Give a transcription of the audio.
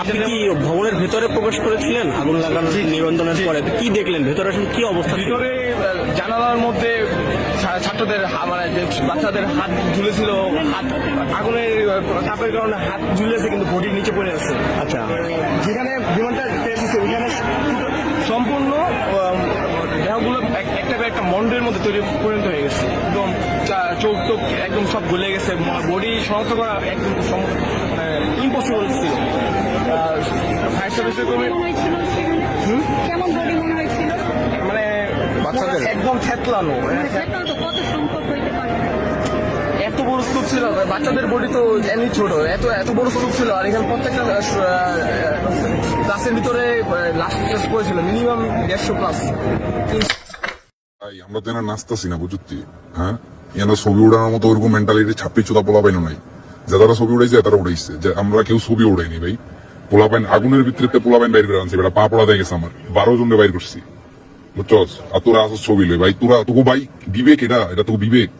আপনি কি ভবনের ভেতরে প্রবেশ করেছিলেন? আগুন লাগানোর নিবন্ধনের পরে কি দেখলেন? ভেতরে আসলে কি অবস্থা? ভিতরে জানালার মধ্যে ছাত্রদের মানে বাচ্চাদের হাত ঝুলেছিল হাত আগুনের তাপের কারণে হাত ঝুলেছে কিন্তু বডির নিচে পড়ে আছে। আচ্ছা। যেখানে বিমানটা পেয়েছে ওইখানে সম্পূর্ণ দেহগুলো একটা একটা মন্ডের মধ্যে তৈরি পরিণত হয়ে গেছে। একদম চোখ টোক একদম সব গলে গেছে বডি শনাক্ত করা একদম ইম্পসিবল ছিল মনে হয়েছিল? সেখানে? কেমন বডি মনে হয়েছিল? মানে বাচ্চাদের? একদম থেতলানো মানে কত হইতে পারে? এত বড় স্তূপ ছিল বাচ্চাদের বডি তো এমনি ছোট এত এত বড় স্তূপ ছিল। আর এখানে প্রত্যেকটা ক্লাসের ভিতরে লাস্ট ক্লাস করেছিল মিনিমাম দেড়শো প্লাস ভাই আমরা তো এনা নাচতাছি না বুঝতি হ্যাঁ? এনা ছবি উড়ানোর মতো ওরকম মেন্টালিটি ছাপ্পি চোদা পোলা পাইনো নাই। যারা ছবি উড়াইছে তারা উড়াইছে। যে আমরা কেউ ছবি উড়াইনি ভাই। পোলা পাইন আগুনের ভিতরে পোলাপাইন বাইর করে আনছি, বেটা, পা পড়া দিয়ে আমার। বারো জনকে বাইর করছি। বুঝছস? আর তোরা আসস ছবি লই, ভাই, তোরা তোকে বাইক বিবেক এটা এটা তোকে বিবেক